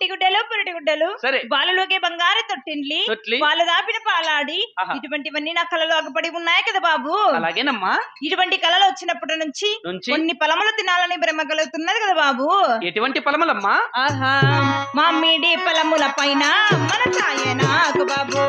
పసిగట్టి గుడ్డలు సరే. బాలులోకి బంగారు తొట్టిండ్లి. వాళ్ళు దాపిన పాలాడి. ఇటువంటివన్నీ నా కళలో అగపడి ఉన్నాయి కదా బాబు. అలాగేనమ్మా. ఇటువంటి కళలు వచ్చినప్పటి నుంచి కొన్ని ఫలములు తినాలని భ్రమ కలుగుతున్నది కదా బాబు. ఎటువంటి ఫలములమ్మా ఆహా. మామిడి ఫలముల పైన మన సాయ నాకు బాబు.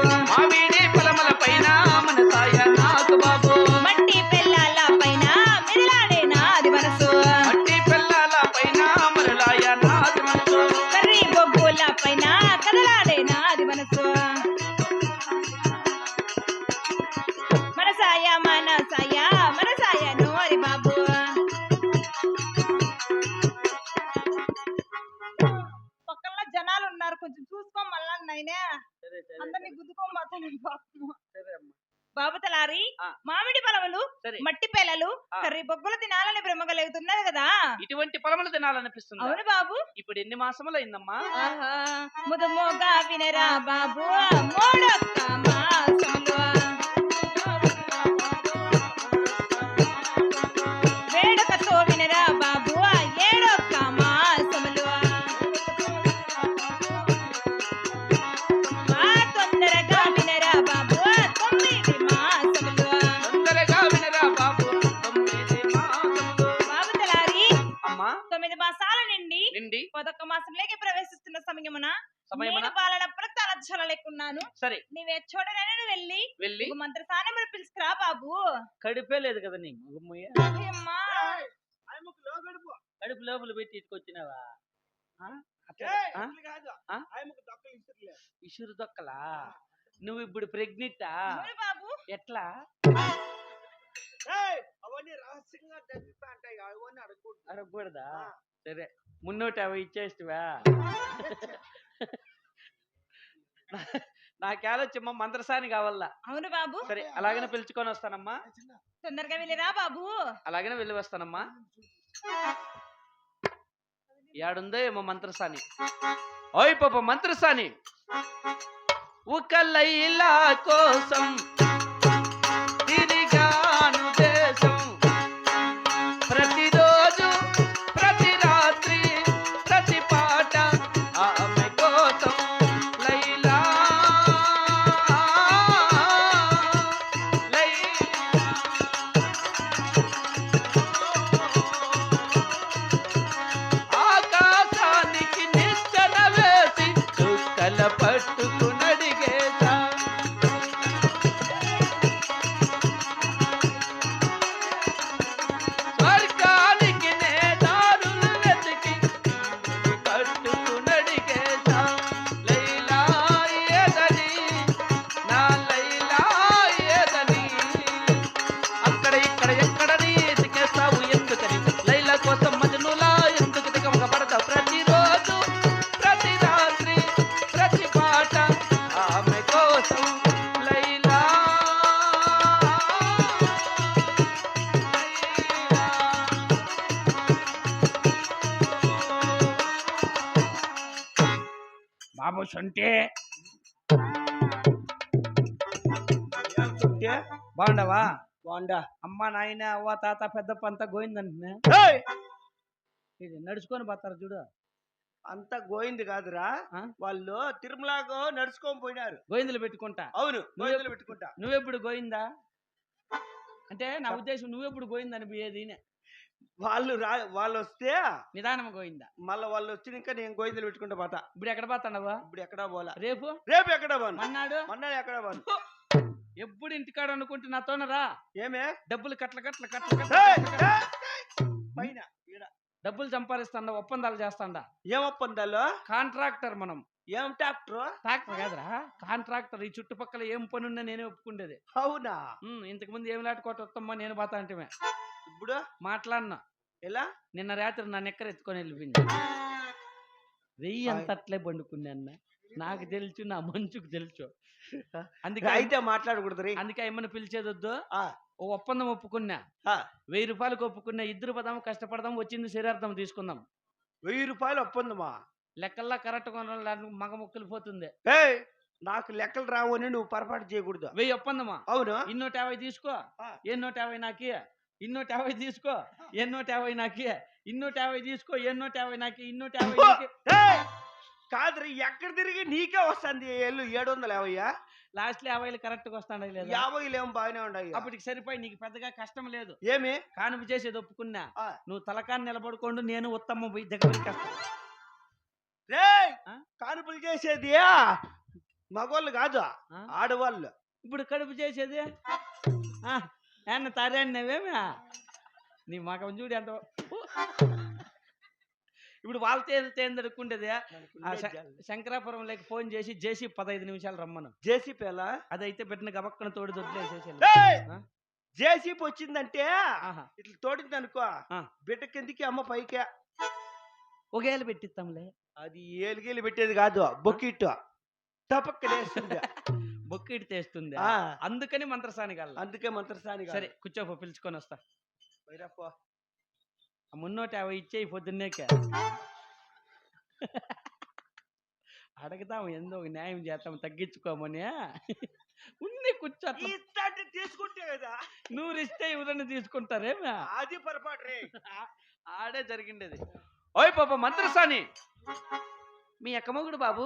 కొంచెం చూసుకో మళ్ళా నైనే సరే, సరే, అందరినీ గుద్దుకోమాతాను బాబు సరే అమ్మా. బాబు తలారి ఆ. మామిడి ఫలములు సరే. మట్టి పేలలు ఆ. కర్రీ బొగ్గులు తినాలని భ్రమ కలుగుతున్నది కదా. ఇటువంటి ఫలములు తినాలనిపిస్తుంది? అవును బాబు. ఇప్పుడు ఎన్ని మాసములు అయిందమ్మా ముదుముగా వినరా బాబు. మూడొక్క పాలనప్పుడు తలచ్చల లేకున్నాను. సరే. నీవే చూడనని వెళ్ళి వెళ్ళి ఒక మంత్రసానములు పిలుచుకురా బాబు. కడిపే లేదు కదా నీ కడుపు. లోపల పెట్టి ఇటుకొచ్చినావా? ఇసురు దొక్కలా? నువ్వు ఇప్పుడు ప్రెగ్నెంటా? బాబు? ఎట్లా? అడగకూడదా. సరే మున్నోటి అవి ఇచ్చేస్తావా నాకేళొచ్చమ్మా మంత్రసాని కావాలా? అవును బాబు. సరే అలాగనే పిలుచుకొని వస్తానమ్మా. తొందరగా వెళ్ళిరా బాబు. అలాగనే వెళ్ళి వస్తానమ్మా. ఏడుందో ఏమో మంత్రసాని ఓయ్ పాప మంత్రసాని ఒక లైలా కోసం బాబు సొంటే బాగుండవా? బాగుండా. అమ్మ నాయన అవ్వ తాత పెద్ద పంత గోయిందంటున్నా! ఇది నడుచుకొని పోతారు చూడు. అంతా గోయింది కాదురా? వాళ్ళు తిరుమలకు నడుచుకొని పోయినారు. గోయిందులు పెట్టుకుంటా. అవును గోయిందులు పెట్టుకుంటా. నువ్వెప్పుడు గోయిందా అంటే నా ఉద్దేశం నువ్వెప్పుడు గోయిందని పోయేది నే. వాళ్ళు రా వాళ్ళు వస్తే నిదానం గోయిందా? మళ్ళీ వాళ్ళు వచ్చినాక నేను గోయిందులు పెట్టుకుంటా పోతా ఇప్పుడు ఎక్కడ పోతాడవా ఇప్పుడు ఎక్కడా పోలా. రేపు? రేపు ఎక్కడా పోను. మన్నాడు? మొన్న ఎక్కడా పోను. ఎప్పుడు ఇంటికాడ అనుకుంటే నాతోన రా. ఏమే? డబ్బులు కట్ల కట్ల కట్ల! పైన. డబ్బులు సంపాదిస్తాండా ఒప్పందాలు చేస్తాండా? ఏం ఒప్పందాలు? కాంట్రాక్టర్ మనం. ఏం ట్రాక్టర్? ట్రాక్టర్ కాదురా. కాంట్రాక్టర్ ఈ చుట్టుపక్కల ఏం పని ఉన్నా నేనే ఒప్పుకుండేది. అవునా? ఇంతకు ముందు ఏం లాటుకోట వస్తామా నేను పోతా అంటే ఇప్పుడు మాట్లాడినా. ఎలా? నిన్న రాత్రి నా నెక్కర ఎత్తుకొని వెళ్ళిపోయింది. వెయ్యి అంత అట్లే పండుకున్నా అన్న. నాకు తెలుసు నా మంచుకు తెలుసు. అందుకే అయితే మాట్లాడకూడదు రీ. అందుకే ఏమన్నా పిలిచేది వద్దు ఆ, ఓ ఒప్పందం ఒప్పుకున్నా. ఆ. వెయ్యి రూపాయలకు ఒప్పుకున్నా ఇద్దరు పదాం కష్టపడదాం వచ్చింది శరీరార్థం తీసుకుందాం. వెయ్యి రూపాయలు ఒప్పందమా? లెక్కల్లా కరెక్ట్ మగ ముక్కలు పోతుంది. నాకు లెక్కలు రావు అని నువ్వు పొరపాటు చేయకూడదు. వెయ్యి ఒప్పందమా? అవును? ఇన్నోటి యాభై తీసుకో. ఎన్నోటి యాభై నాకి ఇన్నోటి యాభై తీసుకో ఎన్నోటి యాభై నాకి ఇన్నోటి యాభై తీసుకో ఎన్నోటి యాభై నాకి. ఇన్నోటి యాభై! కాదు ఎక్కడ తిరిగి నీకే వస్తుంది ఏళ్ళు? ఏడు వందల యాభయ్యా లాస్ట్లో యాభైలు కరెక్ట్గా వస్తాడా లేదా? యాభైలు ఏమో బాగానే ఉన్నాయి అప్పటికి సరిపోయి నీకు పెద్దగా కష్టం లేదు. ఏమి? కానుపు చేసేది ఒప్పుకున్నా. నువ్వు తలకాన్ని నిలబడుకోండు నేను ఉత్తమ పోయి దగ్గరికి? కానుపులు చేసేది మగవాళ్ళు కాదు? ఆడవాళ్ళు. ఇప్పుడు కడుపు చేసేది? ఆ, ఏమన్నా తారేమేమి నీ మగం చూడు ఎంత ఇప్పుడు వాళ్ళతో తేందడుకుండేది ఆ శ- శంకరాపురంలోకి ఫోన్ చేసి జేసీ పదహైదు నిమిషాలు రమ్మను. జేసీ పేలా అదైతే పెట్టిన గబక్కన తోడు దొడ్లేసేసి? జేసీపీ వచ్చిందంటే ఇట్లా తోడింది అనుకో. బిడ్డ కిందికి అమ్మ పైకే. ఒకేళ్ళు పెట్టిస్తాంలే. అది ఏలిగేలు పెట్టేది కాదు. బొక్కిట్ తపక్కనేస్తుంది బొక్కిడి తెస్తుంది. అందుకని మంత్రసాని కల్లా అందుకే మంత్రస్థాని సరే కూర్చోపో పిలుచుకొని వస్తా ఆ మున్నోటి అవి ఇచ్చేయి పొద్దున్నేకే. అడగదాం ఎందో ఒక న్యాయం చేద్దాం తగ్గించుకోమని ఉన్ని కూర్చో తీసుకుంటే కదా. నూరు ఇస్తే ఎవరన్నా తీసుకుంటారేమే? అది పొరపాటు రే. ఆడే జరిగిండేది. ఓయ్ పాప మంత్రసాని! మీ అక్క మొగుడు బాబు!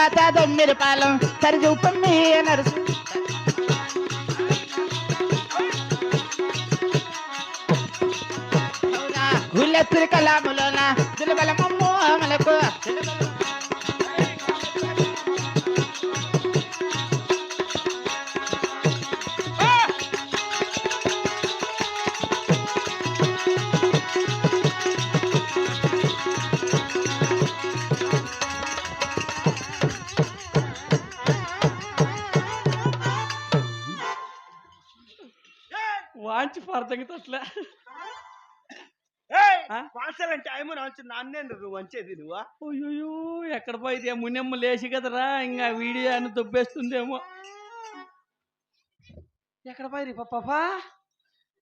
జోలాకల సిలికల నిర్బాత తొమ్మిది పాలెం సరిచూపమ్మి నరసు గుళ్ళ కళాములు వాంచి పడతంగితే అట్లా వంచు నాన్నే నువ్వు వంచేది నువ్వు? అయ్యో ఎక్కడ పోయితే మున్నెమ్మ లేచి కదరా ఇంకా వీడియో అని దొబ్బేస్తుందేమో. ఎక్కడ పోయి పాపా?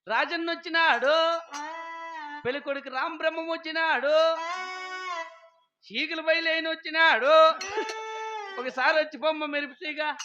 రాజన్న వచ్చినాడు. పెళ్ళి కొడుకు రామ్ బ్రహ్మం వచ్చినాడు. చీకులు బయలుని వచ్చినాడు. ఒకసారి వచ్చి బొమ్మ మెరిపితేగా.